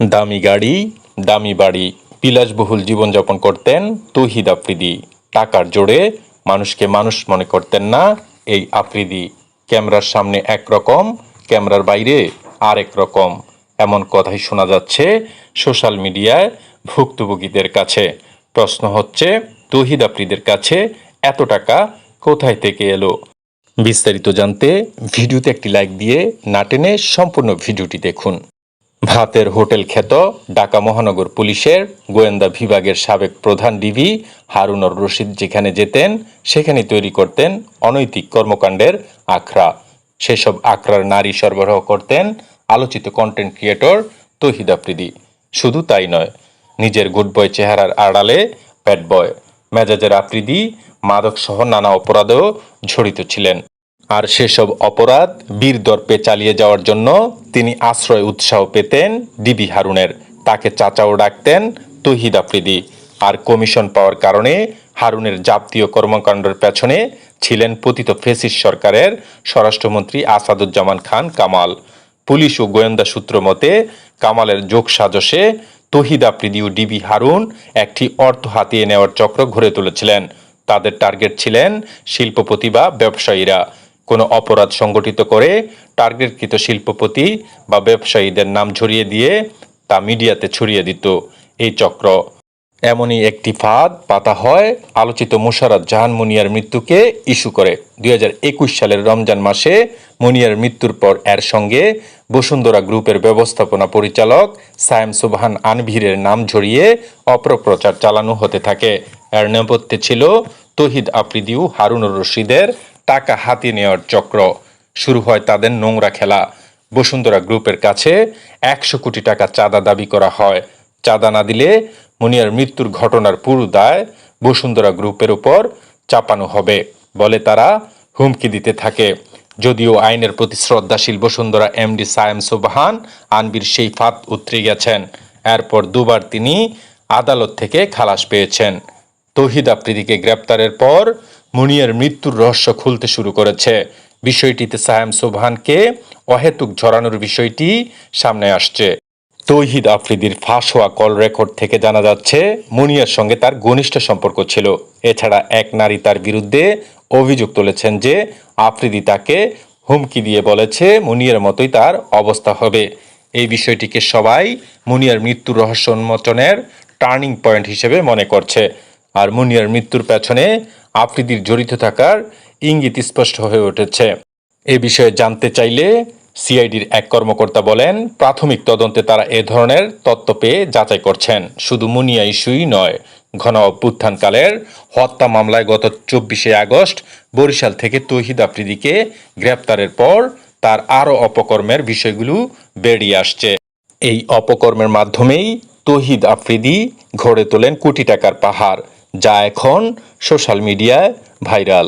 দামি গাড়ি, দামি বাড়ি, বিলাসবহুল জীবনযাপন করতেন তৌহিদ আফ্রিদি। টাকার জোরে মানুষকে মানুষ মনে করতেন না এই আফ্রিদি। ক্যামেরার সামনে একরকম, ক্যামেরার বাইরে আরেক রকম। এমন কথাই শোনা যাচ্ছে সোশ্যাল মিডিয়ায় ভুক্তভোগীদের কাছে। প্রশ্ন হচ্ছে, তৌহিদ আফ্রিদের কাছে এত টাকা কোথায় থেকে এলো? বিস্তারিত জানতে ভিডিওতে একটি লাইক দিয়ে না টেনে সম্পূর্ণ ভিডিওটি দেখুন। ভাতের হোটেল খ্যাত ঢাকা মহানগর পুলিশের গোয়েন্দা বিভাগের সাবেক প্রধান ডিবি হারুনর রশিদ যেখানে যেতেন, সেখানে তৈরি করতেন অনৈতিক কর্মকাণ্ডের আখড়া। সেসব আখড়ার নারী সরবরাহ করতেন আলোচিত কন্টেন্ট ক্রিয়েটর তহিদ আফ্রিদি। শুধু তাই নয়, নিজের গুড বয় চেহারার আড়ালে ব্যাড বয় মেজাজের আফ্রিদি মাদকসহ নানা অপরাধেও জড়িত ছিলেন। আর সেসব অপরাধ বীর দর্পে চালিয়ে যাওয়ার জন্য তিনি আশ্রয় উৎসাহ পেতেন ডিবি হারুনের। তাকে চাচাও ডাকতেন তহিদ আফ্রিদি। আর কমিশন পাওয়ার কারণে হারুনের জাতীয় কর্মকাণ্ডের পেছনে ছিলেন পতিত ফেসিস সরকারের স্বরাষ্ট্রমন্ত্রী আসাদুজ্জামান খান কামাল। পুলিশ ও গোয়েন্দা সূত্র মতে, কামালের যোগ সাজসে তহিদ আফ্রিদি ও ডিবি হারুন একটি অর্থ হাতিয়ে নেওয়ার চক্র ঘুরে তুলেছিলেন। তাদের টার্গেট ছিলেন শিল্পপতি বা ব্যবসায়ীরা। কোনো অপরাধ সংগঠিত করে টার্গেটকৃত শিল্পপতি বা ব্যবসায়ীদের নাম ঝরিয়ে দিয়ে তা মিডিয়াতে ছড়িয়ে দিত। এই চক্র এমনই একটি ফাঁদ পাতা হয় আলোচিত মুশারত জাহান মুনিয়ার মৃত্যুকে ইস্যু করে। দুই হাজার একুশ সালের রমজান মাসে মুনিয়ার মৃত্যুর পর এর সঙ্গে বসুন্ধরা গ্রুপের ব্যবস্থাপনা পরিচালক সায়েম সুবহান আনভিরের নাম ঝরিয়ে অপপ্রচার চালানো হতে থাকে। এর নেপথ্যে ছিল তহিদ আফ্রিদিউ, হারুনুর রশিদের টাকা হাতিয়ে নেওয়ার চক্র শুরু হয় তাদের নোংরা খেলা। বসুন্ধরা গ্রুপের কাছে একশো কোটি টাকা চাঁদা দাবি করা হয়। চাঁদা না দিলে মুনিয়ার মৃত্যুর ঘটনার পুরো দায় বসুন্ধরা গ্রুপের উপর চাপানো হবে বলে তারা হুমকি দিতে থাকে। যদিও আইনের প্রতি শ্রদ্ধাশীল বসুন্ধরা এমডি সায়েম সুবহান, আনবির সেই ফাঁদ উতরে গেছেন। এরপর দুবার তিনি আদালত থেকে খালাস পেয়েছেন। তৌহিদ আফ্রিদিকে গ্রেপ্তারের পর মুনিয়ার মৃত্যুর রহস্য খুলতে শুরু করেছে। বিষয়টিতে সায়াম সোবহানকে অহেতুক ঝরানোর বিষয়টি সামনে আসছে। তৌহিদ আফ্রিদির ফাঁস হওয়া কল রেকর্ড থেকে জানা যাচ্ছে, মুনিয়ার সঙ্গে তার ঘনিষ্ঠ সম্পর্ক ছিল। এছাড়া এক নারী তার বিরুদ্ধে অভিযোগ তুলেছেন যে আফ্রিদি তাকে হুমকি দিয়ে বলেছে মুনিয়ার মতোই তার অবস্থা হবে। এই বিষয়টিকে সবাই মুনিয়ার মৃত্যুর রহস্য উন্মোচনের টার্নিং পয়েন্ট হিসেবে মনে করছে। আর মুনিয়ার মৃত্যুর পেছনে আফ্রিদির জড়িত থাকার ইঙ্গিত স্পষ্ট হয়ে উঠেছে। এ বিষয়ে জানতে চাইলে সিআইডির এক কর্মকর্তা বলেন, প্রাথমিক তদন্তে তারা এ ধরনের তত্ত্ব পেয়ে যাচাই করছেন। শুধু মুনিয়া ইস্যুই নয়, ঘন অভ্যুত্থানকালের হত্যা মামলায় গত চব্বিশে আগস্ট বরিশাল থেকে তহিদ আফ্রিদিকে গ্রেপ্তারের পর তার আরও অপকর্মের বিষয়গুলো বেরিয়ে আসছে। এই অপকর্মের মাধ্যমেই তহিদ আফ্রিদি ঘড়ে তোলেন কোটি টাকার পাহাড়। যা এখন সোশ্যাল মিডিয়ায় ভাইরাল